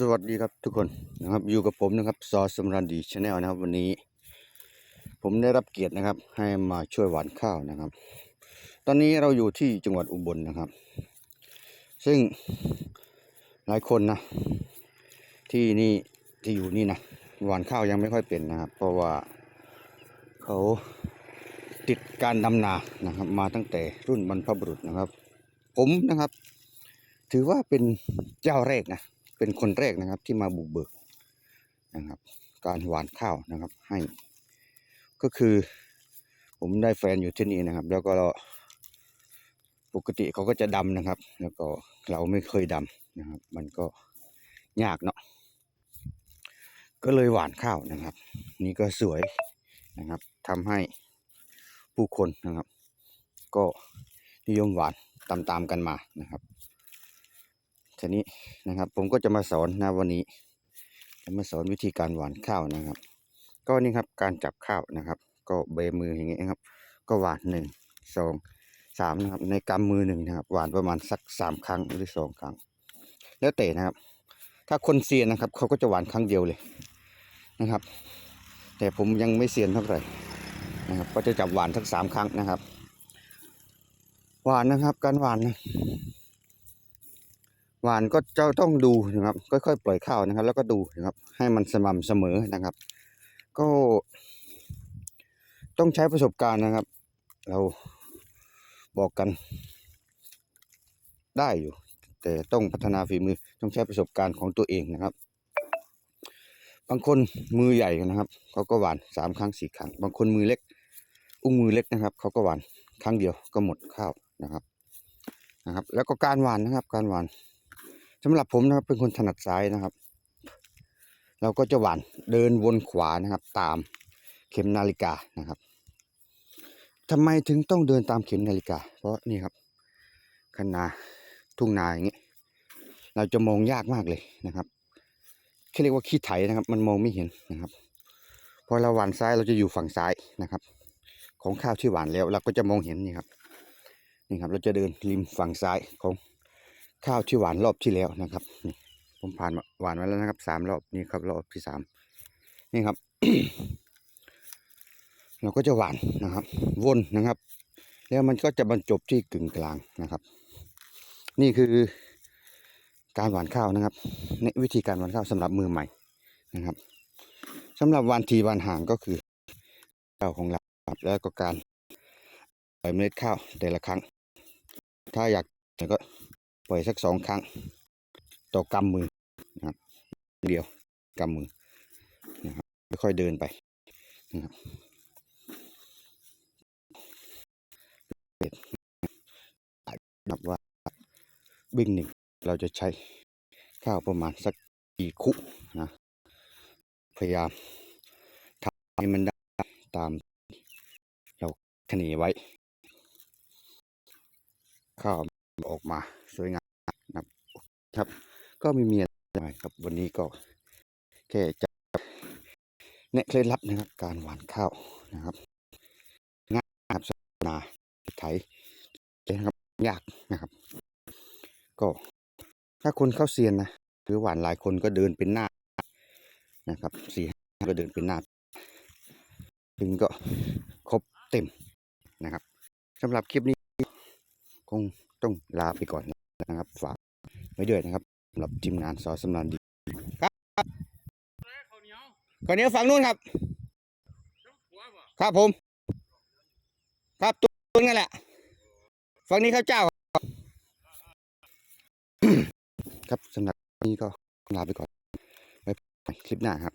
สวัสดีครับทุกคนนะครับอยู่กับผมนะครับซอสมรันดีชาแนลนะครับ วันนี้ ผมได้รับเกียรตินะครับ ให้มาช่วยหวานข้าวนะครับ ตอนนี้เราอยู่ที่จังหวัดอุบลนะครับ ซึ่งหลายคนนะที่นี่ที่อยู่นี่นะหวานข้าวยังไม่ค่อยเป็นนะครับ เพราะว่าเขาติดการดำนานะครับ มาตั้งแต่รุ่นบรรพบุรุษนะครับ ผมนะครับ ถือว่าเป็นเจ้าแรกนะ เป็นคนแรกนะครับที่มาบุกเบิกนะครับ การหวานข้าวนะครับ ให้ ก็คือ ผมได้แฟนอยู่ที่นี่นะครับ แล้วก็ปกติเขาก็จะดำนะครับ แล้วก็เราไม่เคยดำนะครับ มันก็ยากเนาะก็เลยหวานข้าวนะครับ นี่ก็สวยนะครับทำให้ผู้คนนะครับ ก็นิยมหวานตามๆกันมานะครับ ทีนี้นะครับ ผมก็จะมาสอนนะวันนี้ จะมาสอนวิธีการหวานข้าวนะครับ ก็นี่ครับการจับข้าวนะครับ ก็เบมืออย่างนี้นะครับ ก็หวานหนึ่งสองสามนะครับ ในกำมือหนึ่งนะครับ หวานประมาณสักสามครั้งหรือสองครั้ง แล้วแต่นะครับ ถ้าคนเซียนนะครับ เขาก็จะหวานครั้งเดียวเลยนะครับ แต่ผมยังไม่เซียนเท่าไหร่นะครับ ก็จะจับหวานทั้งสามครั้งนะครับ หวานนะครับ การหวานนะ หวานก็จะต้องดูนะครับ ค่อยๆปล่อยข้าวนะครับ แล้วก็ดูนะครับ ให้มันสม่ำเสมอนะครับ ก็ ต้องใช้ประสบการณ์นะครับ เราบอกกัน ได้อยู่ แต่ต้องพัฒนาฝีมือต้องใช้ประสบการณ์ของตัวเองนะครับ บางคนมือใหญ่นะครับเขาก็หวานสามครั้งสี่ครั้ง บางคนมือเล็ก อุ้งมือเล็กนะครับเขาก็หวานครั้งเดียวก็หมดข้าวนะครับนะครับ แล้วก็การหวานนะครับ การหวาน สำหรับผมนะครับเป็นคนถนัดซ้ายนะครับ เราก็จะหวานเดินวนขวานะครับ ตามเข็มนาฬิกานะครับทำไมถึงต้องเดินตามเข็มนาฬิกา เพราะนี่ครับคันนาทุ่งนาอย่างนี้เราจะมองยากมากเลยนะครับแค่เรียกว่าขี้ไถนะครับ มันมองไม่เห็นนะครับพอเราหวานซ้ายเราจะอยู่ฝั่งซ้ายนะครับ ของข้าวที่หวานแล้วเราก็จะมองเห็นนี่ครับนี่ครับ เราจะเดินริมฝั่งซ้ายของ ข้าวที่หวานรอบที่แล้วนะครับนี่ผมผ่านหวานมาแล้วนะครับสามรอบนี่ครับรอบที่สามนี่ครับ เราก็จะหวานนะครับ วนนะครับ แล้วมันก็จะบรรจบที่กึ่งกลางนะครับ นี่คือการหวานข้าวนะครับในวิธีการหวานข้าวสำหรับมือใหม่นะครับสำหรับหวานทีหวานห่างก็คือข้าวของเราแล้วก็การปล่อยเมล็ดข้าวแต่ละครั้ง ถ้าอยากก็ ปล่อยสักสองครั้ง ต่อกำมือนะครับ เดียวกำมือนะครับค่อยๆเดินไปนะครับนับว่าบิ่งหนึ่งเราจะใช้ข้าวประมาณสักกี่คุนะพยายามทำให้มันได้ตามเราคะเนไว้ ข้าว ออกมาสวยงามนะครับ ก็ไม่มีอะไรครับวันนี้ก็แค่จะแนะเคล็ดลับนะครับ การหว่านข้าวนะครับง่ายครับสนาไถนะครับยากนะครับ ก็ถ้าคนเข้าเซียนนะหรือหวานหลายคนก็เดินเป็นหน้านะครับสี่ก็เดินเป็นหน้าถึงก็ครบเต็มนะครับสำหรับคลิปนี้ คงต้องลาไปก่อนนะครับ ฝากไว้ด้วยนะครับสำหรับทีมงานสอสำนานดีครับก่อนนี้ฝั่งนู้นครับ ครับผม ครับตัวนั่นแหละฝั่งนี้ข้าวเจ้า ครับครับสำหรับนี้ก็ลาไปก่อนไว้คลิปหน้าครับ